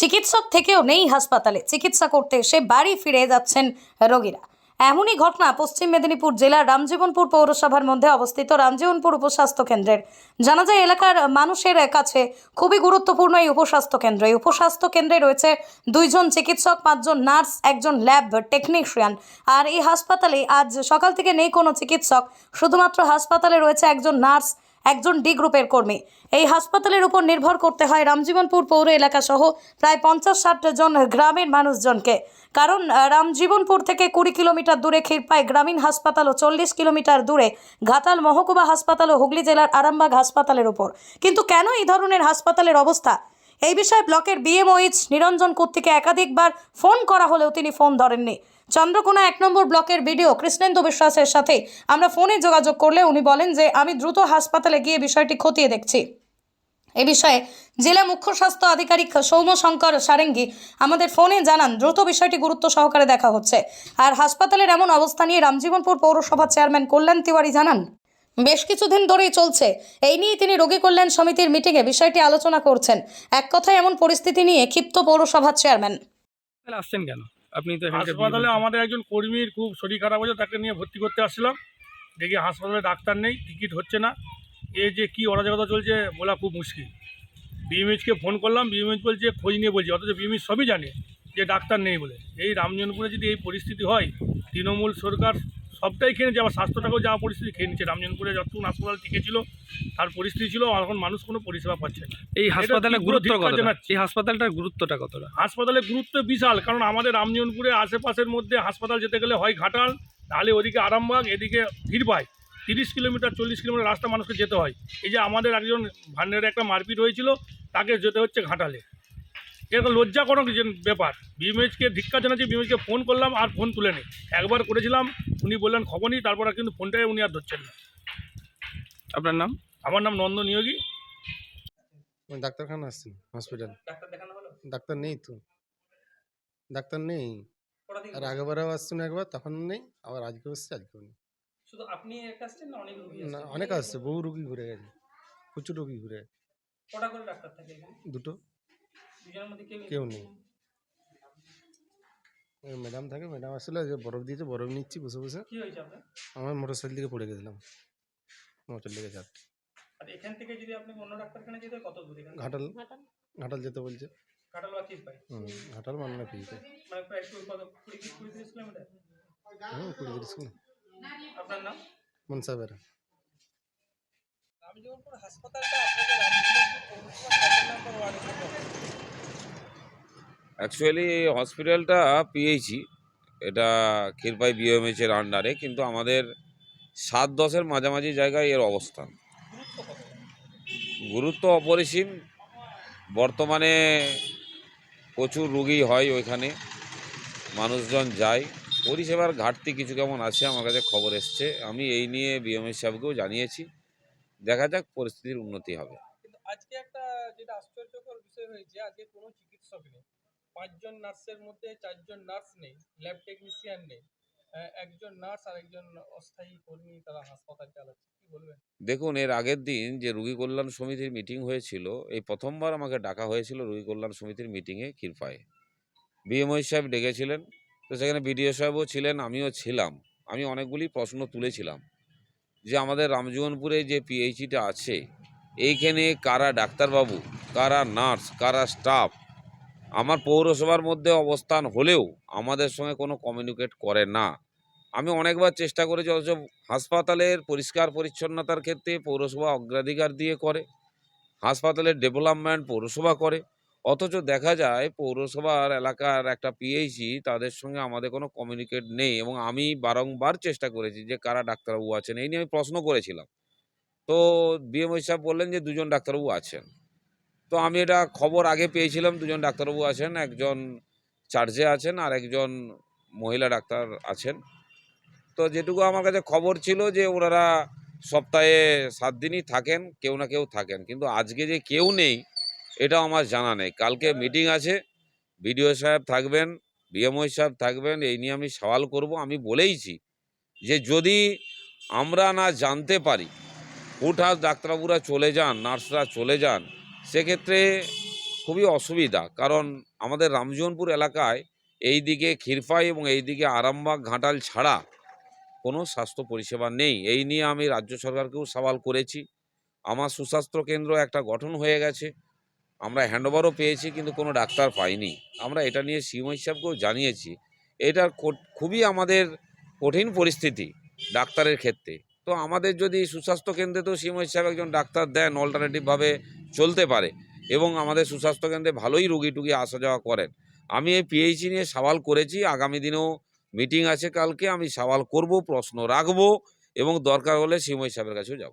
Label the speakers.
Speaker 1: চিকিৎসক থেকেও নেই হাসপাতালে। চিকিৎসা করতে এসে বাড়ি ফিরে যাচ্ছেন রোগীরা। এমনই ঘটনা পশ্চিম মেদিনীপুর জেলার রামজীবনপুর পৌরসভার মধ্যে অবস্থিত রামজীবনপুর উপস্বাস্থ্য কেন্দ্রের। জানা যায়, এলাকার মানুষের কাছে খুবই গুরুত্বপূর্ণ এই উপস্বাস্থ্য কেন্দ্র। এই উপস্বাস্থ্য কেন্দ্রে রয়েছে দুইজন চিকিৎসক, পাঁচজন নার্স, একজন ল্যাব টেকনিশিয়ান। আর এই হাসপাতালে আজ সকাল থেকে নেই কোনো চিকিৎসক। শুধুমাত্র হাসপাতালে রয়েছে একজন নার্স একজন ডি গ্রুপের কর্মী। এই হাসপাতালের উপর নির্ভর করতে হয় রামজীবনপুর পৌর এলাকা সহ প্রায় পঞ্চাশ ষাট জন গ্রামের মানুষজনকে। কারণ রামজীবনপুর থেকে কুড়ি কিলোমিটার দূরে ক্ষীরপাই গ্রামীণ হাসপাতাল ও চল্লিশ কিলোমিটার দূরে ঘাটাল মহকুমা হাসপাতাল ও হুগলি জেলার আরামবাগ হাসপাতালের উপর। কিন্তু কেন এই ধরনের হাসপাতালের অবস্থা? এই বিষয়ে ব্লকের বিএমওইচ নিরঞ্জন কর্তৃকে একাধিকবার ফোন করা হলেও তিনি ফোন ধরেননি। চন্দ্রকোনা এক নম্বর ব্লকের বিডিও কৃষ্ণেন্দু বিশ্বাসের সাথে আমরা ফোনে যোগাযোগ করলে উনি বলেন যে, আমি দ্রুত হাসপাতালে গিয়ে বিষয়টি খতিয়ে দেখছি। এ বিষয়ে জেলা মুখ্য স্বাস্থ্য আধিকারিক সৌম্যশঙ্কর সারেঙ্গি আমাদের ফোনে জানান, দ্রুত বিষয়টি গুরুত্ব সহকারে দেখা হচ্ছে। আর হাসপাতালের এমন অবস্থা নিয়ে রামজীবনপুর পৌরসভার চেয়ারম্যান কল্যাণ তিওয়ারি জানান, বেশ কিছুদিন ধরেই চলছে। এই নিয়ে তিনি রোগী কল্যাণ সমিতির মিটিংয়ে বিষয়টি আলোচনা করছেন। এক কথায় এমন পরিস্থিতি নিয়ে ক্ষিপ্ত পৌরসভার চেয়ারম্যান।
Speaker 2: আসছেন কেন? আপনি তো
Speaker 3: হাসপাতালে আমাদের একজন কর্মীর খুব শরীর খারাপ হয়েছে তাকে নিয়ে ভর্তি করতে আসছিলাম। দেখি হাসপাতালে ডাক্তার নেই টিকিট হচ্ছে না। এ যে কী অরাজকতা চলছে বলা খুব মুশকিল। বিএমএইচকে ফোন করলাম বিএমএইচ বলছে খোঁজ নিয়ে বলছি অথচ বিএমএইচ সবই জানে যে ডাক্তার নেই বলে। এই রামজনপুরে যদি এই পরিস্থিতি হয় তৃণমূল সরকার সবটাই খেয়ে নিচ্ছে আবার স্বাস্থ্যটাকেও যাওয়া পরিস্থিতি খেয়ে নিচ্ছে রামজনপুরে যতক্ষণ হাসপাতাল ছিল তার পরিস্থিতি ছিল এখন মানুষ কোনো পরিষেবা পাচ্ছে না।
Speaker 2: এই হাসপাতালের গুরুত্ব। এই হাসপাতালটার গুরুত্বটা কতটা?
Speaker 3: হাসপাতালের গুরুত্ব বিশাল কারণ আমাদের রামজীবনপুরে আশেপাশের মধ্যে হাসপাতাল যেতে গেলে হয় ঘাটাল তাহলে ওদিকে আরামবাগ এদিকে ভিড়পাই তিরিশ কিলোমিটার চল্লিশ কিলোমিটার রাস্তা মানুষকে যেতে হয়। এই যে আমাদের একজন ভান্ডারে একটা মারপিট হয়েছিল তাকে যেতে হচ্ছে ঘাটালে। এটা লজ্জাজনক যে ব্যাপার। বিএমএইচকে ধিক্কা জানাচ্ছি বিএমএইচকে ফোন করলাম আর ফোন তুলে নেই একবার করেছিলাম উনি বললেন খবর নেই তারপর আর কিন্তু ফোনটাই উনি আর ধরছেন না।
Speaker 2: আপনার নাম?
Speaker 3: আমার নাম নন্দ নিয়োগী।
Speaker 4: আমি ডাক্তারখানা আসছি হসপিটাল
Speaker 2: ডাক্তার দেখানো হলো?
Speaker 4: ডাক্তার নেই তো। ডাক্তার নেই। আর আগেবারেও আসছি না একবার তখন নেই আবার আজকেও আসছে আজকেও নেই।
Speaker 2: শুধু আপনি একটা আসছেন না অনেক রোগী
Speaker 4: না অনেক আসছে বহু রুগী ঘুরে গেছে প্রচুর রুগী ঘুরে গেছে।
Speaker 2: কটা করে ডাক্তার থাকে
Speaker 4: দুটো।
Speaker 2: কেউ
Speaker 4: কেউ নেই। ম্যাডাম থাকে ম্যাডাম আসলে যে বরফ দিয়েছে বরফ নিচ্ছি বসে বসে। আমার মোটর সাইকেল থেকে পড়ে গেছিলাম। মোটর লেগে যাচ্ছে
Speaker 2: আর এখান থেকে যদি আপনি অন্য ডাক্তারখানা যেতে কত দূর
Speaker 4: ঘাটাল। ঘাটাল। যেতে বলছে।
Speaker 2: ঘাটাল বা
Speaker 4: মানে না
Speaker 2: মানে প্রায় কত কিলোমিটার?
Speaker 4: হুম
Speaker 2: আপনার নাম?
Speaker 4: মনসা বেরা।
Speaker 2: রামজীবনপুর হাসপাতালটা আপনাদের রামজীবনপুর পৌরসভা নম্বর ওয়ার্ডে
Speaker 5: অ্যাকচুয়ালি হসপিটালটা পিএইচি এটা ক্ষীরপাই বিএমএইচের আন্ডারে কিন্তু আমাদের সাত দশের মাঝামাঝি জায়গায় এর অবস্থান। গুরুত্ব অপরিসীম। বর্তমানে প্রচুর রুগী হয় ওইখানে। মানুষজন যায়। পরিষেবার ঘাটতি কিছু কেমন আছে আমার কাছে খবর এসছে। আমি এই নিয়ে বিএমএইচ সাহেবকেও জানিয়েছি। দেখা যাক পরিস্থিতির উন্নতি হবে।
Speaker 2: আজকে একটা যেটা আশ্চর্যকর বিষয় হয়েছে, আজকে কোনো চিকিৎসক নেই। পাঁচজন নার্সের মধ্যে চারজন নার্স নেই, ল্যাব টেকনিশিয়ান নেই একজন নার্স আর একজন অস্থায়ী কর্মী তারা হাসপাতাল চালাচ্ছে, কি বলবেন?
Speaker 5: দেখুন, এর আগের দিন যে রুগী কল্যাণ সমিতির মিটিং হয়েছিল, এই প্রথমবার আমাকে ডাকা হয়েছিল রুগী কল্যাণ সমিতির মিটিংয়ে ক্ষীরপায়ে। বিএমওই সাহেব ডেকেছিলেন, তো সেখানে বিডিও সাহেবও ছিলেন, আমিও ছিলাম। আমি অনেকগুলি প্রশ্ন তুলেছিলাম যে আমাদের রামজীবনপুরে যে পিএইচিটা আছে, এইখানে কারা ডাক্তারবাবু, কারা নার্স, কারা স্টাফ আমার পৌরসভার মধ্যে অবস্থান হলেও আমাদের সঙ্গে কোনো কমিউনিকেট করে না। আমি অনেকবার চেষ্টা করেছি, অথচ হাসপাতালের পরিষ্কার পরিচ্ছন্নতার ক্ষেত্রে পৌরসভা অগ্রাধিকার দিয়ে করে, হাসপাতালের ডেভেলপমেন্ট পৌরসভা করে। অথচ দেখা যায়, পৌরসভার এলাকার একটা পিএইচি তাদের সঙ্গে আমাদের কোনো কমিউনিকেট নেই এবং আমি বারংবার চেষ্টা করেছি যে কারা ডাক্তারবাবু আছেন, এই নিয়ে আমি প্রশ্ন করেছিলাম। তো বিএমওই সাহেব বললেন যে দুজন ডাক্তারবাবু আছেন। তো আমি এটা খবর আগে পেয়েছিলাম, দুজন ডাক্তারবাবু আছেন, একজন চার্জে আছেন আর একজন মহিলা ডাক্তার আছেন। তো যেটুকু আমার কাছে খবর ছিল যে ওনারা সপ্তাহে সাত দিনই থাকেন, কেউ না কেউ থাকেন। কিন্তু আজকে যে কেউ নেই, এটাও আমার জানা নেই। কালকে মিটিং আছে, বিডিও সাহেব থাকবেন বিএমওই সাহেব থাকবেন, এই নিয়ে আমি সওয়াল করব। আমি বলেইছি যে যদি আমরা না জানতে পারি হুটহাট ডাক্তারবাবুরা চলে যান, নার্সরা চলে যান সেক্ষেত্রে খুবই অসুবিধা। কারণ আমাদের রামজীবনপুর এলাকায় এই দিকে ক্ষীরপাই এবং এই দিকে আরামবাগ ঘাটাল ছাড়া কোনো স্বাস্থ্য পরিষেবা নেই। এই নিয়ে আমি রাজ্য সরকারকেও সওয়াল করেছি। আমার সুস্বাস্থ্য কেন্দ্র একটা গঠন হয়ে গেছে। আমরা হ্যান্ডওভারও পেয়েছি কিন্তু কোনো ডাক্তার পাইনি। আমরা এটা নিয়ে সিএম সাহেবকেও জানিয়েছি। এটা খুবই আমাদের কঠিন পরিস্থিতি ডাক্তারের ক্ষেত্রে। তো আমাদের যদি সুস্বাস্থ্য কেন্দ্রে তো সিএম সাহেব একজন ডাক্তার দেন অল্টারনেটিভভাবে চলতে পারে এবং আমাদের সুস্বাস্থ্য কেন্দ্রে ভালোই রুগী টুগী আসা যাওয়া করেন। আমি এই পিএইচি নিয়ে সওয়াল করেছি, আগামী দিনেও মিটিং আছে কালকে, আমি সওয়াল করব, প্রশ্ন রাখব এবং দরকার হলে সিএম সাহেবের কাছেও যাব।